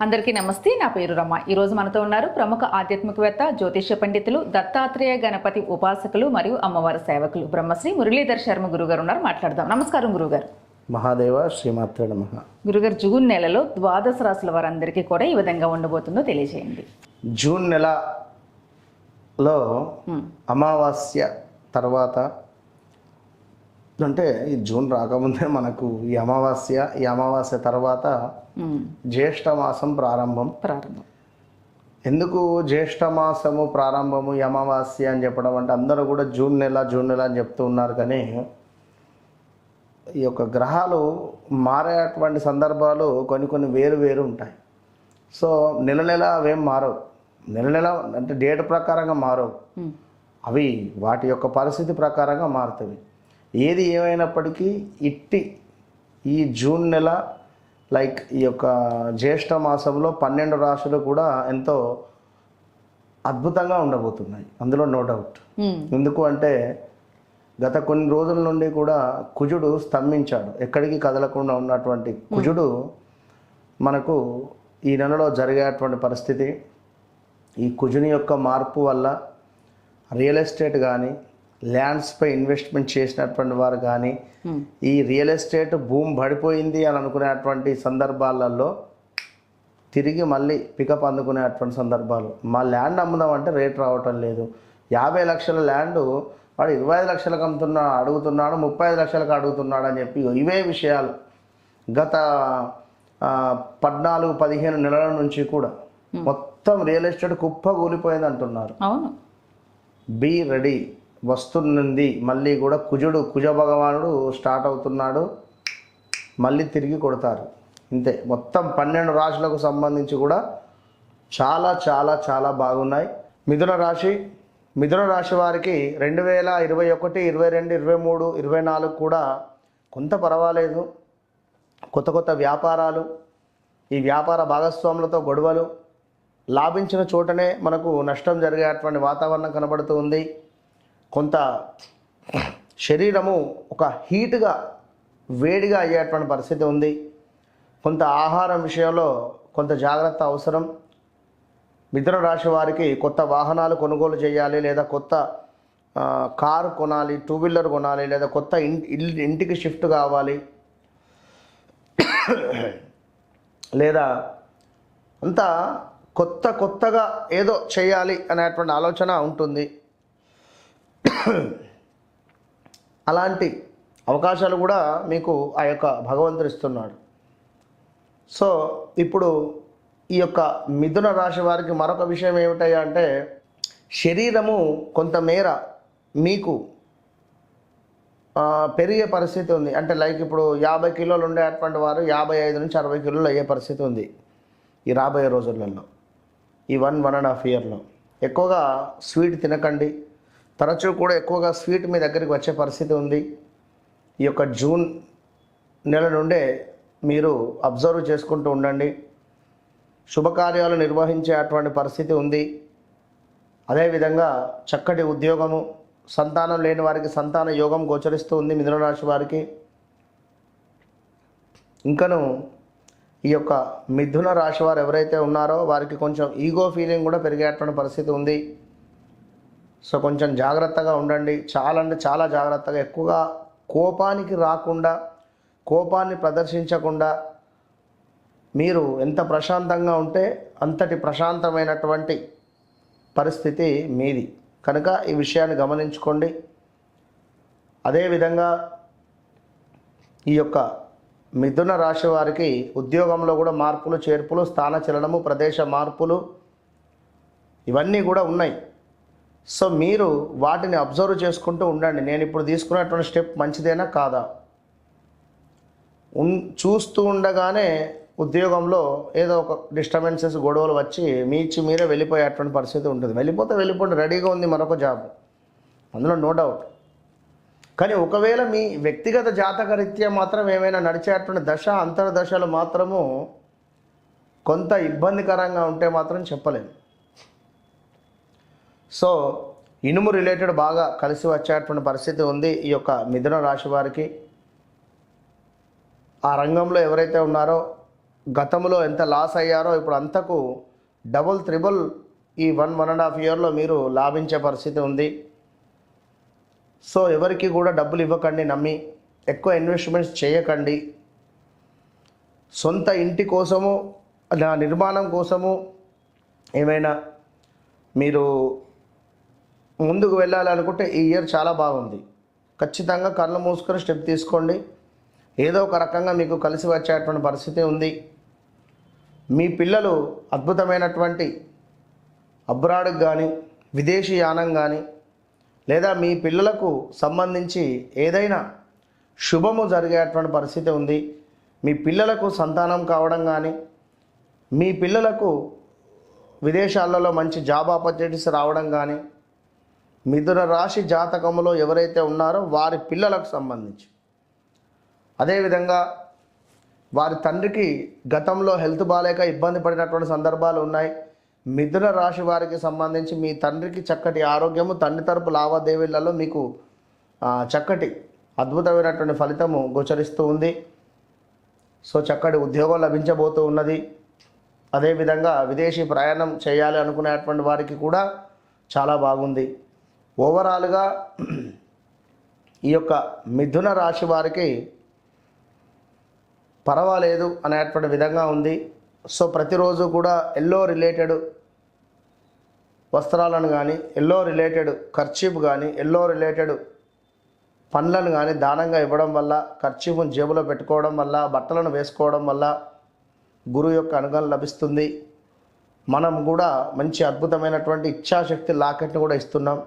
అందరికీ నమస్తే నా పేరు రమ. ఈరోజు మనతో ఉన్నారు ప్రముఖ ఆధ్యాత్మికవేత్త జ్యోతిష్య పండితులు దత్తాత్రేయ గణపతి ఉపాసకులు మరియు అమ్మవారి సేవకులు బ్రహ్మశ్రీ మురళీధర్ శర్మ గురుగారు ఉన్నారు. మాట్లాడదాం. నమస్కారం గురుగారు. మహాదేవ శ్రీమాత్ర నమ. గురుగారు జూన్ నెలలో ద్వాదశ రాశుల వారందరికీ కూడా ఈ విధంగా ఉండబోతుందో తెలియజేయండి. జూన్ నెలలో అమావాస్య తర్వాత అంటే ఈ జూన్ రాకముందే మనకు ఈ అమావాస్య ఈ అమావాస్య తర్వాత జ్యేష్ఠ మాసం ప్రారంభం. ప్రారంభం. ఎందుకు జ్యేష్ఠ మాసము ప్రారంభము ఈ అమావాస్య అని చెప్పడం అంటే అందరూ కూడా జూన్ నెల జూన్ నెల అని చెప్తూ ఉన్నారు కానీ ఈ యొక్క గ్రహాలు మారేటువంటి సందర్భాలు కొన్ని కొన్ని వేరు వేరు ఉంటాయి. సో నెల నెల అవేం మారవు. నెల నెల అంటే డేట్ ప్రకారంగా మారవు. అవి వాటి యొక్క పరిస్థితి ప్రకారంగా మారుతాయి. ఏది ఏమైనప్పటికీ ఇట్టి ఈ జూన్ నెల లైక్ ఈ యొక్క జ్యేష్ఠ మాసంలో పన్నెండు రాశులు కూడా ఎంతో అద్భుతంగా ఉండబోతున్నాయి. అందులో నో డౌట్ ఉమ్, ఎందుకు అంటే గత కొన్ని రోజుల నుండి కూడా కుజుడు స్తంభించాడు. ఎక్కడికి కదలకుండా ఉన్నటువంటి కుజుడు మనకు ఈ నెలలో జరిగేటువంటి పరిస్థితి ఈ కుజుని యొక్క మార్పు వల్ల రియల్ ఎస్టేట్ కానీ ల్యాండ్స్పై ఇన్వెస్ట్మెంట్ చేసినటువంటి వారు కానీ ఈ రియల్ ఎస్టేట్ భూమి పడిపోయింది అని అనుకునేటువంటి సందర్భాలలో తిరిగి మళ్ళీ పికప్ అందుకునేటువంటి సందర్భాలు. మా ల్యాండ్ అమ్ముదాం అంటే రేట్ రావటం లేదు. యాభై లక్షల ల్యాండ్ వాడు ఇరవై ఐదు లక్షలకు అమ్ముతున్నా అడుగుతున్నాడు ముప్పై ఐదు లక్షలకు అడుగుతున్నాడు అని చెప్పి ఇవే విషయాలు. గత పద్నాలుగు పదిహేను నెలల నుంచి కూడా మొత్తం రియల్ ఎస్టేట్ కుప్ప కూలిపోయింది అంటున్నారు అవును. Be ready. వస్తున్నది. మళ్ళీ కూడా కుజుడు కుజ భగవానుడు స్టార్ట్ అవుతున్నాడు. మళ్ళీ తిరిగి కొడతారు. ఇంతే. మొత్తం పన్నెండు రాశులకు సంబంధించి కూడా చాలా చాలా చాలా బాగున్నాయి. మిథున రాశి మిథున రాశి వారికి రెండు వేల ఇరవై ఒకటి ఇరవై రెండు ఇరవై మూడు ఇరవై నాలుగు కూడా కొంత పర్వాలేదు. కొత్త కొత్త వ్యాపారాలు ఈ వ్యాపార భాగస్వాములతో గొడవలు లాభించిన చోటనే మనకు నష్టం జరిగేటువంటి వాతావరణం కనబడుతూ ఉంది. కొంత శరీరము ఒక హీట్గా వేడిగా అయ్యేటువంటి పరిస్థితి ఉంది. కొంత ఆహారం విషయంలో కొంత జాగ్రత్త అవసరం. మిథున రాశి వారికి కొత్త వాహనాలు కొనుగోలు చేయాలి లేదా కొత్త కారు కొనాలి టూ వీలర్ కొనాలి లేదా కొత్త ఇన్- ఇంటికి షిఫ్ట్ కావాలి. లేదా అంతా కొత్త కొత్తగా ఏదో చేయాలి అనేటువంటి ఆలోచన ఉంటుంది. అలాంటి అవకాశాలు కూడా మీకు ఆ యొక్క భగవంతుడు ఇస్తున్నాడు. సో ఇప్పుడు ఈ యొక్క మిథున రాశి వారికి మరొక విషయం ఏమిటయ్యా అంటే శరీరము కొంతమేర మీకు పెరిగే పరిస్థితి ఉంది. అంటే లైక్ ఇప్పుడు యాభై కిలోలు ఉండేటువంటి వారు యాభై ఐదు నుంచి అరవై కిలోలు అయ్యే పరిస్థితి ఉంది ఈ రాబోయే రోజులలో. ఈ వన్ వన్ అండ్ హాఫ్ ఇయర్లో. ఎక్కువగా స్వీట్ తినకండి. తరచూ కూడా ఎక్కువగా స్వీట్ మీ దగ్గరికి వచ్చే పరిస్థితి ఉంది. ఈ యొక్క జూన్ నెల నుండే మీరు అబ్జర్వ్ చేసుకుంటూ ఉండండి. శుభకార్యాలు నిర్వహించే అటువంటి పరిస్థితి ఉంది. అదేవిధంగా చక్కటి ఉద్యోగము సంతానం లేని వారికి సంతాన యోగం గోచరిస్తూ ఉంది మిథున రాశి వారికి. ఇంకను ఈ యొక్క మిథున రాశి వారు ఎవరైతే ఉన్నారో వారికి కొంచెం ఈగో ఫీలింగ్ కూడా పెరిగేటువంటి పరిస్థితి ఉంది. సో కొంచెం జాగ్రత్తగా ఉండండి. చాలా అంటే చాలా జాగ్రత్తగా ఎక్కువగా కోపానికి రాకుండా కోపాన్ని ప్రదర్శించకుండా మీరు ఎంత ప్రశాంతంగా ఉంటే అంతటి ప్రశాంతమైనటువంటి పరిస్థితి మీది. కనుక ఈ విషయాన్ని గమనించుకోండి. అదేవిధంగా ఈ యొక్క మిథున రాశి వారికి ఉద్యోగంలో కూడా మార్పులు చేర్పులు స్థానచలనము ప్రదేశ మార్పులు ఇవన్నీ కూడా ఉన్నాయి. సో మీరు వాటిని అబ్జర్వ్ చేసుకుంటూ ఉండండి. నేను ఇప్పుడు తీసుకున్నటువంటి స్టెప్ మంచిదేనా కాదా? ఉన్ చూస్తూ ఉండగానే ఉద్యోగంలో ఏదో ఒక డిస్టర్బెన్సెస్ గొడవలు వచ్చి మీ ఇచ్చి మీరే వెళ్ళిపోయేటువంటి పరిస్థితి ఉంటుంది. వెళ్ళిపోతే వెళ్ళిపోండి. రెడీగా ఉంది మరొక జాబ్. అందులో నో డౌట్. కానీ ఒకవేళ మీ వ్యక్తిగత జాతకరీత్యా మాత్రం ఏమైనా నడిచేటువంటి దశ అంతర్దశలు మాత్రము కొంత ఇబ్బందికరంగా ఉంటే మాత్రం చెప్పలేము. సో ఇనుము రిలేటెడ్ బాగా కలిసి వచ్చేటువంటి పరిస్థితి ఉంది ఈ యొక్క మిథున రాశి వారికి. ఆ రంగంలో ఎవరైతే ఉన్నారో గతంలో ఎంత లాస్ అయ్యారో ఇప్పుడు అంతకు డబుల్ త్రిబుల్ ఈ వన్ వన్ అండ్ హాఫ్ ఇయర్లో మీరు లాభించే పరిస్థితి ఉంది. సో ఎవరికి కూడా డబ్బులు ఇవ్వకండి నమ్మి. ఎక్కువ ఇన్వెస్ట్మెంట్స్ చేయకండి. సొంత ఇంటి కోసము నా నిర్మాణం కోసము ఏమైనా మీరు ముందుకు వెళ్ళాలనుకుంటే ఈ ఇయర్ చాలా బాగుంది. ఖచ్చితంగా కళ్ళు మూసుకొని స్టెప్ తీసుకోండి. ఏదో ఒక రకంగా మీకు కలిసి వచ్చేటువంటి పరిస్థితి ఉంది. మీ పిల్లలు అద్భుతమైనటువంటి అబ్రాడ్కి కానీ విదేశీ యానం కానీ లేదా మీ పిల్లలకు సంబంధించి ఏదైనా శుభము జరిగేటువంటి పరిస్థితి ఉంది. మీ పిల్లలకు సంతానం కావడం కానీ మీ పిల్లలకు విదేశాలలో మంచి జాబ్ ఆపర్చునిటీస్ రావడం కానీ మిథున రాశి జాతకములో ఎవరైతే ఉన్నారో వారి పిల్లలకు సంబంధించి. అదేవిధంగా వారి తండ్రికి గతంలో హెల్త్ బాగాలేక ఇబ్బంది పడినటువంటి సందర్భాలు ఉన్నాయి. మిథున రాశి వారికి సంబంధించి మీ తండ్రికి చక్కటి ఆరోగ్యము తండ్రి తరపు లావాదేవీలలో మీకు చక్కటి అద్భుతమైనటువంటి ఫలితము గోచరిస్తూ ఉంది. సో చక్కటి ఉద్యోగం లభించబోతూ ఉన్నది. అదేవిధంగా విదేశీ ప్రయాణం చేయాలి అనుకునేటువంటి వారికి కూడా చాలా బాగుంది. ఓవరాల్గా ఈ యొక్క మిథున రాశి వారికి పర్వాలేదు అనేటువంటి విధంగా ఉంది. సో ప్రతిరోజు కూడా ఎల్లో రిలేటెడ్ వస్త్రాలను కానీ ఎల్లో రిలేటెడ్ ఖర్చీపు కానీ ఎల్లో రిలేటెడ్ పండ్లను కానీ దానంగా ఇవ్వడం వల్ల ఖర్చీపును జేబులో పెట్టుకోవడం వల్ల బట్టలను వేసుకోవడం వల్ల గురువు యొక్క అనుగ్రహం లభిస్తుంది. మనం కూడా మంచి అద్భుతమైనటువంటి ఇచ్ఛాశక్తి లాకెట్ని కూడా ఇస్తున్నాం.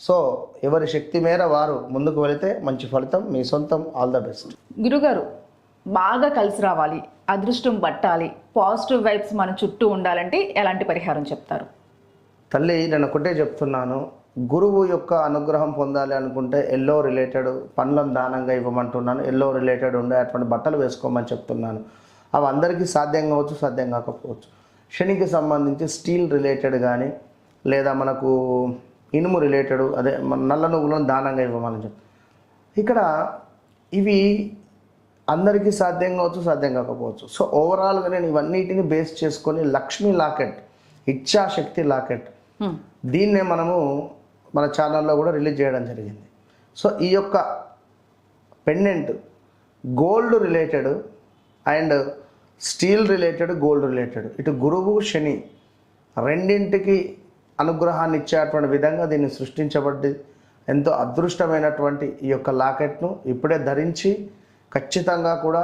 సో ఎవరి శక్తి మేర వారు ముందుకు వెళితే మంచి ఫలితం మీ సొంతం ఆల్ ద బెస్ట్. గురుగారు బాగా కలిసి రావాలి అదృష్టం పట్టాలి పాజిటివ్ వైబ్స్ మన చుట్టూ ఉండాలంటే ఎలాంటి పరిహారం చెప్తారు? తల్లి నేను ఒకటే చెప్తున్నాను గురువు యొక్క అనుగ్రహం పొందాలి అనుకుంటే ఎల్లో రిలేటెడ్ పండ్లను దానంగా ఇవ్వమంటున్నాను ఎల్లో రిలేటెడ్ ఉండే అటువంటి బట్టలు వేసుకోమని చెప్తున్నాను. అవి అందరికీ సాధ్యం కావచ్చు సాధ్యం కాకపోవచ్చు. శనికి సంబంధించి స్టీల్ రిలేటెడ్ కానీ లేదా మనకు ఇనుము రిలేటెడ్ అదే నల్ల నువ్వులను దానంగా ఇవ్వమని చెప్ ఇక్కడ ఇవి అందరికీ సాధ్యం కావచ్చు సాధ్యం కాకపోవచ్చు. సో ఓవరాల్గా నేను ఇవన్నిటిని బేస్ చేసుకొని లక్ష్మీ లాకెట్ ఇచ్ఛాశక్తి లాకెట్ హ్మ్. దీన్నే మనము మన ఛానల్లో కూడా రిలీజ్ చేయడం జరిగింది. సో ఈ యొక్క pendant gold related and steel related gold related ఇటు గురువు శని రెండింటికి అనుగ్రహాన్ని ఇచ్చేటువంటి విధంగా దీన్ని సృష్టించబడ్డది. ఎంతో అదృష్టమైనటువంటి ఈ యొక్క లాకెట్ను ఇప్పుడే ధరించి ఖచ్చితంగా కూడా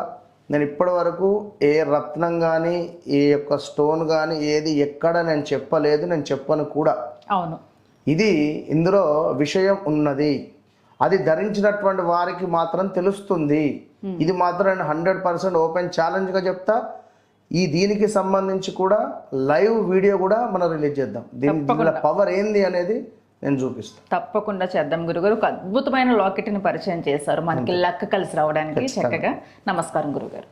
నేను ఇప్పటి వరకు ఏ రత్నం కానీ ఏ యొక్క స్టోన్ కానీ ఏది ఎక్కడ నేను చెప్పలేదు నేను చెప్పను కూడా. అవును. ఇది ఇందులో విషయం ఉన్నది. అది ధరించినటువంటి వారికి మాత్రం తెలుస్తుంది. ఇది మాత్రం నేను హండ్రెడ్ పర్సెంట్ ఓపెన్ ఛాలెంజ్గా చెప్తా. ఈ దీనికి సంబంధించి కూడా లైవ్ వీడియో కూడా మనం రిలీజ్ చేద్దాం. దీని పవర్ ఏంది అనేది నేను చూపిస్తాను. తప్పకుండా చేద్దాం గురుగారు. ఒక అద్భుతమైన లాకెట్ని పరిచయం చేశారు. మనకి లక్క కలిసి రావడానికి చక్కగా. నమస్కారం గురుగారు.